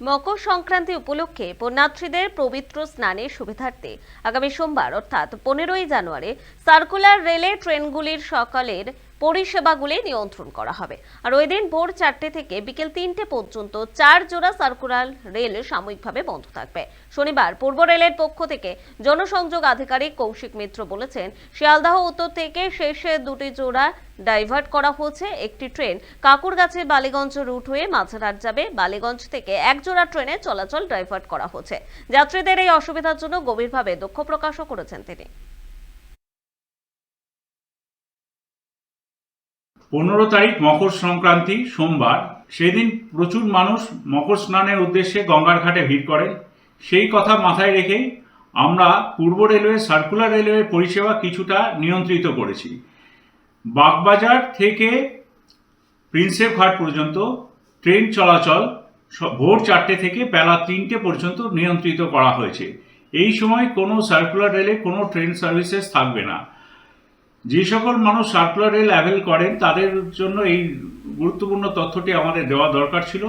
মকর সংক্রান্তি উপলক্ষে পুণ্যার্থীদের পবিত্র স্নানের সুবিধার্থে আগামী সোমবার, অর্থাৎ পনেরোই জানুয়ারি, সার্কুলার রেলে ট্রেনগুলির সকালের পরিষেবাগুলি নিয়ন্ত্রণ করা হবে। আর ওই দিন ভোর চারটে থেকে বিকেল তিনটে পর্যন্ত চার জোড়া সার্কুলার রেল সাময়িকভাবে বন্ধ থাকবে। শনিবার পূর্ব রেলের পক্ষ থেকে জনসংযোগ আধিকারিক কৌশিক মিত্র বলেছেন, শিয়ালদাহ উত্তর থেকে শেষে দুটি জোড়া ডাইভার্ট করা হয়েছে একটি ট্রেন কাকুরগাছি বালিগঞ্জ রুট হয়ে মাঝেরহাট যাবে। বালিগঞ্জ থেকে এক জোড়া ট্রেনে চলাচল ডাইভার্ট করা হচ্ছে। যাত্রীদের এই অসুবিধার জন্য গভীরভাবে দুঃখ প্রকাশও করেছেন তিনি। পনেরো তারিখ মকর সংক্রান্তি, সোমবার। সেদিন প্রচুর মানুষ মকর স্নানের উদ্দেশ্যে গঙ্গার ঘাটে ভিড় করে। সেই কথা মাথায় রেখে আমরা পূর্ব রেলওয়ে, সার্কুলার রেলওয়ে পরিষেবা কিছুটা নিয়ন্ত্রিত করেছি। বাগবাজার থেকে প্রিন্সেপ ঘাট পর্যন্ত ট্রেন চলাচল ভোর চারটে থেকে বেলা তিনটে পর্যন্ত নিয়ন্ত্রিত করা হয়েছে। এই সময় কোনো সার্কুলার রেলে কোনো ট্রেন সার্ভিসেস থাকবে না। যে সকল মানুষ সার্কুলার অ্যাভেল করেন, তাদের জন্য এই গুরুত্বপূর্ণ তথ্যটি আমাদের দেওয়া দরকার ছিল।